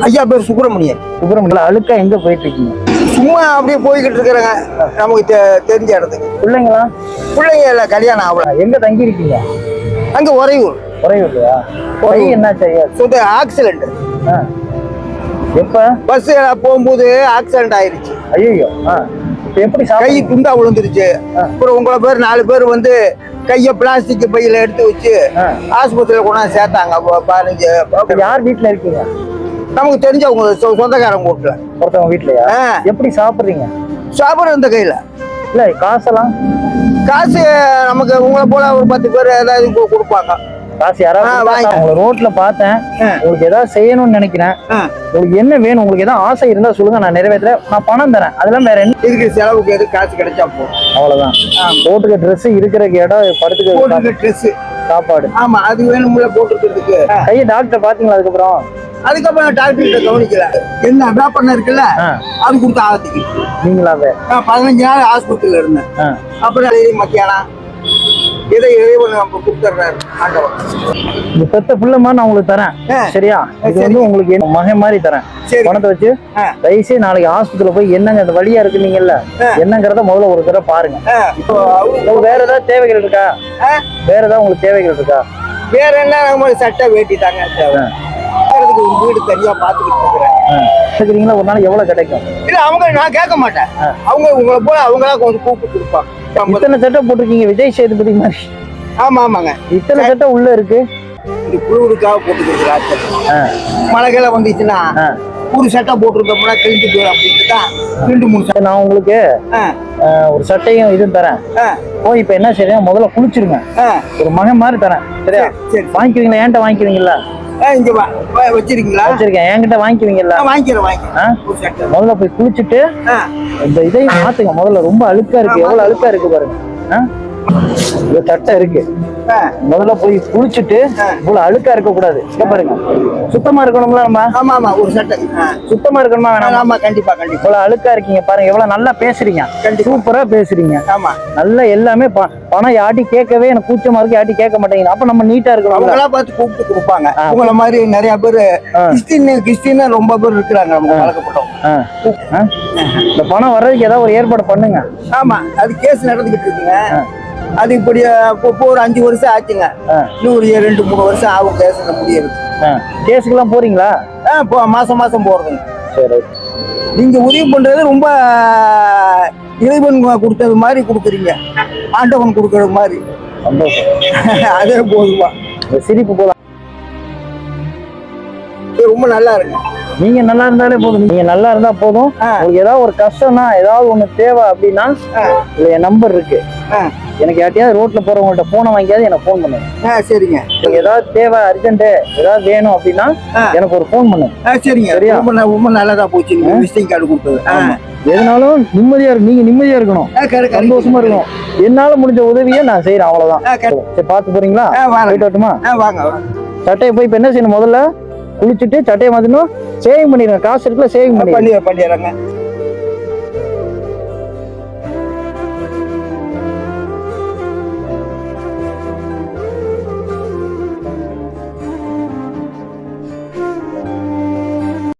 ஐயா பேர் சுப்பிரமணியன். சுப்பிரமணியம் அழுக்கா எங்க போயிட்டு இருக்கீங்க சும்மா அப்படியே போய்கிட்டு இருக்கிறேங்க. நமக்கு தெ- தெரிஞ்ச இடத்துக்கு. பிள்ளைங்களா? பிள்ளைங்க எல்லாம் கல்யாணம் ஆகல. எங்க தங்கி இருக்கீங்க அங்க உறையூர். குறைவில்லையா கை என்னாச்சு ஐயா? சொந்த ஆக்சிடென்ட். எப்ப? பஸ் போகும்போது ஆக்சிடென்ட் ஆயிருச்சு. ஐயோ ஆ. எப்படி கை துண்டா விழுந்துருச்சு. அப்புறம் உங்களை பேர் நாலு பேர் வந்து கையை பிளாஸ்டிக் பையில எடுத்து வச்சு. ஆஸ்பத்திரியில கொண்டாந்து சேர்த்தாங்க. பதினஞ்சு யார் வீட்ல இருக்கீங்க? நமக்கு தெரிஞ்சவங்க சொ- சொந்தக்காரங்க வீட்டுல ஒருத்தவங்க வீட்லயா? ஆ. எப்படி சாப்பிடுறீங்க? சாப்பிட இந்த கையில. இல்ல காசெல்லாம்? காசு நமக்கு உங்களை போல ஒரு பத்து பேர் ஏதாவது கொடுப்பாங்க. காசு யாராவது. உங்களை ரோட்ல பார்த்தேன். உங்களுக்கு ஏதாவது செய்யணும்னு நினைக்கிறேன். உங்களுக்கு என்ன வேணும் உங்களுக்கு ஏதாவது ஆசை இருந்தா சொல்லுங்க நான் நிறைவேற்றுறேன் நான் பணம் தரேன். அதெல்லாம் வேற என்ன? இருக்கிற செலவுக்கு எது காசு கிடைச்சா போதும். அவ்வளவுதான். போட்டுக்க Dress இருக்கிற இடம் படுத்துக்க ட்ரெஸ் சாப்பாடு. ஆமா அது வேணும்ல போட்டுக்கிறதுக்கு கையை டாக்டர் பாத்தீங்களா அதுக்கப்புறம்? அதுக்கப்புறம் டாக்டர் கிட்ட கவனிக்கல. என்ன வேப்பண்ண இருக்குல்ல. அது கொடுத்து ஆகத்துக்கு நீங்களாவே? நான் பதினஞ்சு நாள் ஆஸ்பத்திரியில இருந்தேன். அப்புறம் மத்தியானம் இதை இறைவன் நம்ம கொடுத்துட்றாரு? ஆண்டவன் இந்த பெத்த பிள்ளைமா நான் உங்களுக்கு தரேன். சரியா? இது. வந்து உங்களுக்கு என் மகன் மாதிரி தரேன். பணத்தை வச்சு ஆ. தயவுசெய்து நாளைக்கு ஆஸ்பத்திரியில போய் என்னங்க அந்த வழியா இருக்குனீங்கல்ல ஆ. என்னங்கிறத முதல்ல ஒரு தடவை பாருங்க. இப்போ வேற ஏதாவது தேவைகள் இருக்கா? வேற ஏதாவது உங்களுக்கு தேவைகள் இருக்கா? வேற என்ன நம்ம சட்டை வேட்டி தாங்க தேவை வீடு தனியா பாத்துக்கிட்டு இருக்கிறேன். ஒரு நாள் எவ்வளவு கிடைக்கும்? இல்ல அவங்க நான் கேட்க மாட்டேன். அவங்க உங்களை போல அவங்களா கொஞ்சம் கூப்பிட்டு கொடுப்பாங்க. இத்தனை சட்டை போட்டிருக்கீங்க விஜய் சேதுபதி மாதிரி. ஆமா ஆமாங்க. இத்தனை சட்டை உள்ள இருக்கு? இது குழுவுக்காக போட்டுக்கிறது ஆட்கள் ஆ. மழை கிளை வந்துச்சுன்னா. ஒரு சட்டை போட்டிருந்தோம்னா கிழிஞ்சு போயிடும் அப்படின்ட்டு தான் ரெண்டு மூணு சட்டை. நான் உங்களுக்கு ஒரு சட்டையும் இதுவும் தரேன். போய் இப்ப என்ன செய்றீங்க? முதல்ல குளிச்சிருங்க. ஒரு மகன் மாதிரி தரேன். சரியா? சரி, சரி. வாங்கிக்குவீங்களா என்கிட்ட வாங்கிக்குவீங்களா ஆ, இங்க வச்சிருக்கீங்களா? வச்சிருக்கேன். என்கிட்ட வாங்கிக்குவீங்களா வாங்கிக்கிறேன் சட்டை முதல்ல போய் குளிச்சுட்டு இந்த இதையும் மாத்துங்க. முதல்ல ரொம்ப அழுக்கா இருக்கு. எவ்வளவு அழுக்கா இருக்கு பாருங்க? இந்த சட்டை இருக்கு. முதல்ல போய் குளிச்சுட்டு. இவ்வளவு அழுக்கா இருக்க கூடாது. பாருங்க. சுத்தமா இருக்கணும்ல நம்ம? ஆமா ஆமா ஒரு சட்டை. சுத்தமா இருக்கணுமா வேணாமா? ஆமா கண்டிப்பா கண்டிப்பா. இவ்வளவு அழுக்கா இருக்கீங்க பாருங்க. எவ்வளவு நல்லா பேசுறீங்க. சூப்பரா பேசுறீங்க. ஆமா. நல்லா எல்லாமே பணம் யாட்டி கேட்கவே எனக்கு கூச்சமா இருக்கு யாட்டி கேட்க மாட்டேங்குது. அப்ப நம்ம நீட்டா இருக்கணும்ல? அவங்களா பார்த்து கூப்பிட்டு கொடுப்பாங்க. உங்களை மாதிரி நிறைய பேர். கிறிஸ்டின் கிறிஸ்டின் ரொம்ப பேர் இருக்கிறாங்க நமக்கு பழக்கப்பட்டோம்? இந்த பணம் வர்றதுக்கு ஏதாவது ஒரு ஏற்பாடு பண்ணுங்க. ஆமா அது கேஸ் நடந்துகிட்டு இருக்குங்க. அது இப்படி இப்போ ஒரு அஞ்சு வருஷம் ஆச்சுங்க. இன்னும் ஒரு ரெண்டு மூணு வருஷம் ஆகும் கேஸ் முடியறது. கேஸுக்கெல்லாம் போறீங்களா? ஆ இப்போ மாசம் மாசம் போறதுங்க. சரி. நீங்க உதவி பண்றது ரொம்ப இறைவன் கொடுத்தது மாதிரி கொடுக்குறீங்க. ஆண்டவன் கொடுக்கறது மாதிரி. அதே போதுமா. சிரிப்பு போலாம் இது ரொம்ப நல்லா இருக்கு நீங்க நல்லா இருந்தாலே போதும். நீங்க நல்லா இருந்தா போதும். உங்களுக்கு ஏதாவது ஒரு கஷ்டம்னா ஏதாவது ஒண்ணு தேவை அப்படின்னா ஆ. இதுல என் நம்பர் இருக்கு. எனக்கு யார்ட்டையாவது ரோட்ல போறவங்கள்ட்ட போனை வாங்கியாவது எனக்கு ஃபோன் பண்ணுங்க சரிங்க. ஏதாவது தேவை அர்ஜென்ட் ஏதாவது வேணும் அப்படின்னா. எனக்கு ஒரு ஃபோன் பண்ணுங்க சரிங்க. சரியா? ரொம்ப நல்லதா போச்சு. விசிட்டிங் கார்டு கொடுத்தது. எதுனாலும் நிம்மதியா இருக்கு நீங்க நிம்மதியா இருக்கணும். சந்தோஷமா இருக்கணும். என்னால முடிஞ்ச உதவியை நான் செய்யறேன் அவ்வளவுதான். சரி பாத்து போறீங்களா. போயிட்டு வரட்டுமா? சட்டையை போய் இப்ப என்ன செய்யணும் முதல்ல? குளிச்சுட்டு சட்டையை மாத்தணும் சேவிங் பண்ணிடுங்க. காசு இருக்குல்ல சேவிங் பண்ணி பண்ணிடுறாங்க பண்ணிடுறேங்க.